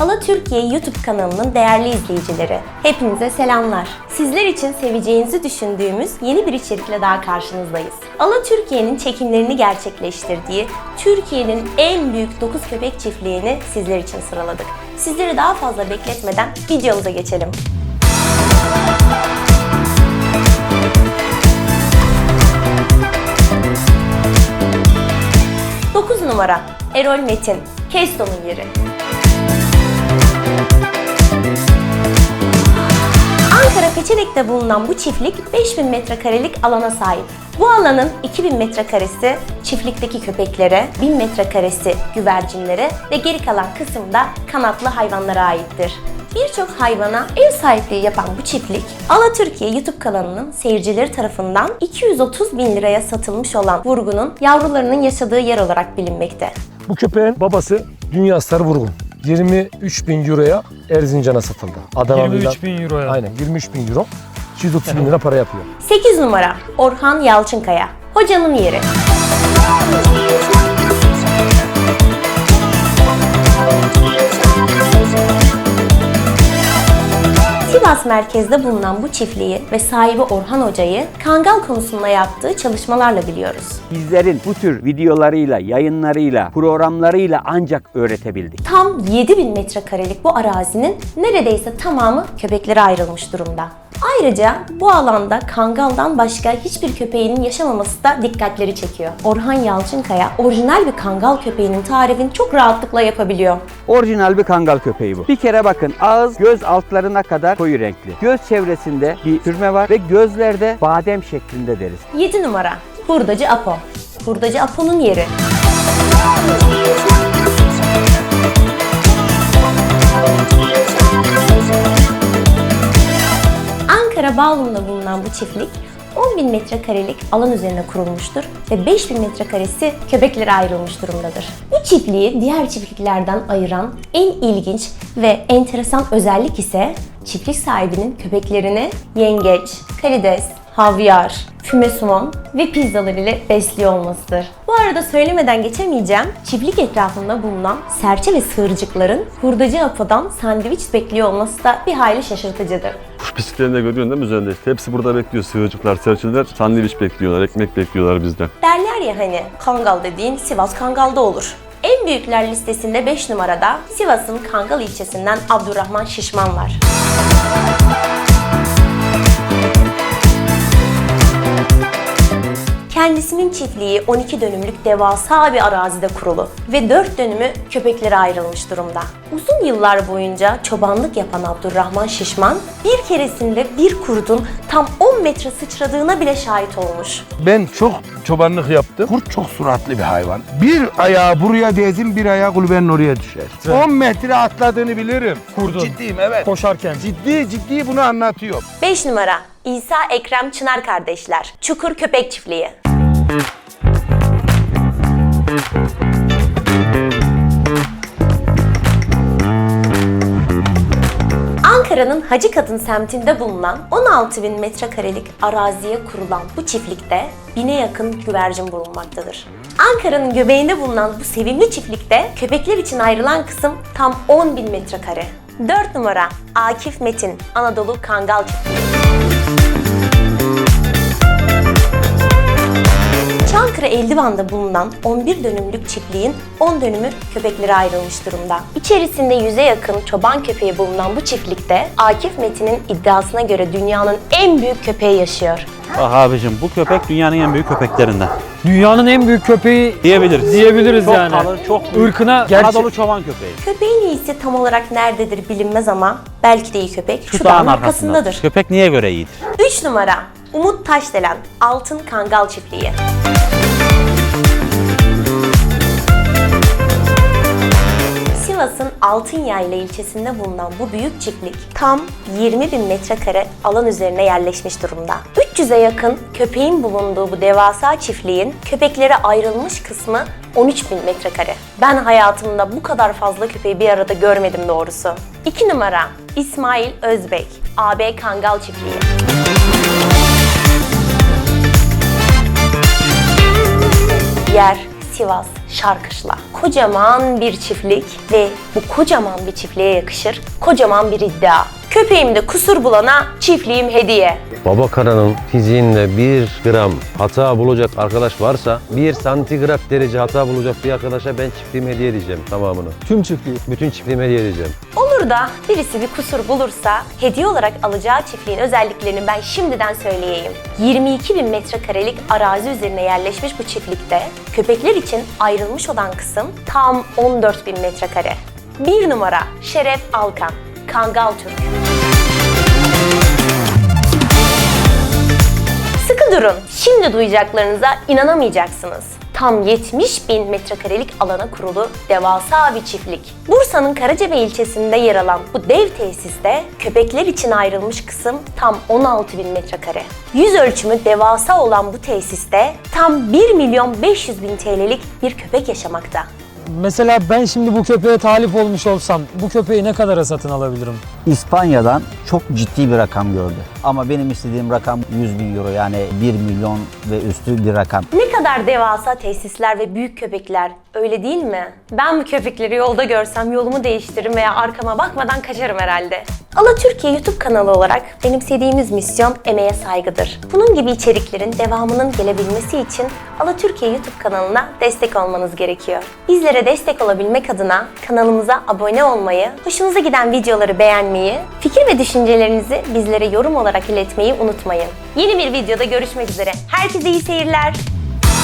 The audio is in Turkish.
Ala Türkiye YouTube kanalının değerli izleyicileri, hepinize selamlar. Sizler için seveceğinizi düşündüğümüz yeni bir içerikle daha karşınızdayız. Ala Türkiye'nin çekimlerini gerçekleştirdiği Türkiye'nin en büyük 9 köpek çiftliğini sizler için sıraladık. Sizleri daha fazla bekletmeden videomuza geçelim. Numara Erol Metin, Kesto'nun yeri. Ankara Peçelik'te bulunan bu çiftlik 5000 metrekarelik alana sahip. Bu alanın 2000 metrekaresi çiftlikteki köpeklere, 1000 metrekaresi güvercinlere ve geri kalan kısımda kanatlı hayvanlara aittir. Birçok hayvana ev sahipliği yapan bu çiftlik, Ala Türkiye YouTube kanalının seyircileri tarafından 230 bin liraya satılmış olan Vurgun'un yavrularının yaşadığı yer olarak bilinmekte. Bu köpeğin babası Dünya Starı Vurgun. 23 bin euroya Erzincan'a satıldı. Adana 23 bin euroya. Aynen 23 bin euro. 230 bin lira para yapıyor. 8 numara Orhan Yalçınkaya, hocanın yeri. Sivas merkezde bulunan bu çiftliği ve sahibi Orhan Hoca'yı kangal konusunda yaptığı çalışmalarla biliyoruz. Bizlerin bu tür videolarıyla, yayınlarıyla, programlarıyla ancak öğretebildik. Tam 7000 metrekarelik bu arazinin neredeyse tamamı köpeklere ayrılmış durumda. Ayrıca bu alanda kangaldan başka hiçbir köpeğinin yaşamaması da dikkatleri çekiyor. Orhan Yalçınkaya orijinal bir kangal köpeğinin tarifini çok rahatlıkla yapabiliyor. Orijinal bir kangal köpeği bu. Bir kere bakın ağız göz altlarına kadar koyu renkli. Göz çevresinde bir sürme var ve gözlerde badem şeklinde deriz. 7 numara Hurdacı Apo. Hurdacı Apo'nun yeri. Ankara Bağlum'da bulunan bu çiftlik 10 bin metrekarelik alan üzerine kurulmuştur ve 5 bin metrekaresi köpeklere ayrılmış durumdadır. Bu çiftliği diğer çiftliklerden ayıran en ilginç ve enteresan özellik ise çiftlik sahibinin köpeklerini yengeç, karides, havyar, füme somon ve pizzalar ile besliyor olmasıdır. Bu arada söylemeden geçemeyeceğim, çiftlik etrafında bulunan serçe ve sığırcıkların hurdacı apodan sandviç bekliyor olması da bir hayli şaşırtıcıdır. Kuş pisliklerinde görüyorsun değil mi üzerinde. Hepsi burada bekliyor. Sığırcıklar, serçeler sandviç bekliyorlar, ekmek bekliyorlar bizden. Derler ya hani Kangal dediğin Sivas Kangal'da olur. En büyükler listesinde 5 numarada Sivas'ın Kangal ilçesinden Abdurrahman Şişman var. Kendisinin çiftliği 12 dönümlük devasa bir arazide kurulu ve 4 dönümü köpeklere ayrılmış durumda. Uzun yıllar boyunca çobanlık yapan Abdurrahman Şişman bir keresinde bir kurdun tam 10 metre sıçradığına bile şahit olmuş. Ben çok çobanlık yaptım. Kurt çok suratlı bir hayvan. Bir ayağı buraya değsin, bir ayağı kulübenin oraya düşer. 10 metre atladığını bilirim. Kurdun. Ciddiyim evet. Koşarken. Ciddi ciddi bunu anlatıyorum. 5 numara İsa Ekrem Çınar kardeşler. Çukur Köpek Çiftliği. Ankara'nın Hacı Kadın semtinde bulunan 16 bin metrekarelik araziye kurulan bu çiftlikte bine yakın güvercin bulunmaktadır. Ankara'nın göbeğinde bulunan bu sevimli çiftlikte köpekler için ayrılan kısım tam 10 bin metrekare. 4 numara Akif Metin Anadolu Kangal Çiftliği. Çankırı Eldivan'da bulunan 11 dönümlük çiftliğin 10 dönümü köpeklere ayrılmış durumda. İçerisinde yüze yakın çoban köpeği bulunan bu çiftlikte Akif Metin'in iddiasına göre dünyanın en büyük köpeği yaşıyor. Bak abicim bu köpek dünyanın en büyük köpeklerinden. Dünyanın en büyük köpeği Diyebiliriz. diyebiliriz Çok yani. kalın, çok büyük. Irkına Anadolu çoban köpeği. Köpeğin iyisi tam olarak nerededir bilinmez ama belki de iyi köpek şu, Şu dağın dağın arkasındadır. arkasındadır. Köpek niye göre iyidir? 3 numara Umut Taşdelen Altın Kangal Çiftliği. Sivas'ın Altınyayla ilçesinde bulunan bu büyük çiftlik tam 20 bin metrekare alan üzerine yerleşmiş durumda. 300'e yakın köpeğin bulunduğu bu devasa çiftliğin köpeklere ayrılmış kısmı 13 bin metrekare. Ben hayatımda bu kadar fazla köpeği bir arada görmedim doğrusu. 2 numara İsmail Özbek AB Kangal Çiftliği. Yer Sivas Şarkışla. Kocaman bir çiftlik ve bu kocaman bir çiftliğe yakışır kocaman bir iddia. Köpeğimde kusur bulana çiftliğim hediye. Baba karanın fiziğinde bir gram hata bulacak arkadaş varsa bir santigrat derece hata bulacak bir arkadaşa ben çiftliğimi hediye edeceğim tamamını. tüm çiftliği. Bütün çiftliğimi hediye edeceğim. Olur da birisi bir kusur bulursa hediye olarak alacağı çiftliğin özelliklerini ben şimdiden söyleyeyim. 22 bin metrekarelik arazi üzerine yerleşmiş bu çiftlikte köpekler için ayrılmış olan kısım tam 14 bin metrekare. Bir numara Şeref Alkan, Kangal Türk. Sıkı durun. Şimdi duyacaklarınıza inanamayacaksınız. Tam 70 bin metrekarelik alana kurulu devasa bir çiftlik. Bursa'nın Karacabey ilçesinde yer alan bu dev tesiste köpekler için ayrılmış kısım tam 16 bin metrekare. Yüz ölçümü devasa olan bu tesiste tam 1 milyon 500 bin TL'lik bir köpek yaşamakta. Mesela ben şimdi bu köpeğe talip olmuş olsam bu köpeği ne kadara satın alabilirim? İspanya'dan çok ciddi bir rakam gördü. Ama benim istediğim rakam 100 bin euro yani 1 milyon ve üstü bir rakam. Ne kadar devasa tesisler ve büyük köpekler öyle değil mi? Ben bu köpekleri yolda görsem yolumu değiştiririm veya arkama bakmadan kaçarım herhalde. Ala Türkiye YouTube kanalı olarak benimsediğimiz misyon emeğe saygıdır. Bunun gibi içeriklerin devamının gelebilmesi için Ala Türkiye YouTube kanalına destek olmanız gerekiyor. Bizlere destek olabilmek adına kanalımıza abone olmayı, hoşunuza giden videoları beğenmeyi, fikir ve düşüncelerinizi bizlere yorum olarak iletmeyi unutmayın. Yeni bir videoda görüşmek üzere. Herkese iyi seyirler.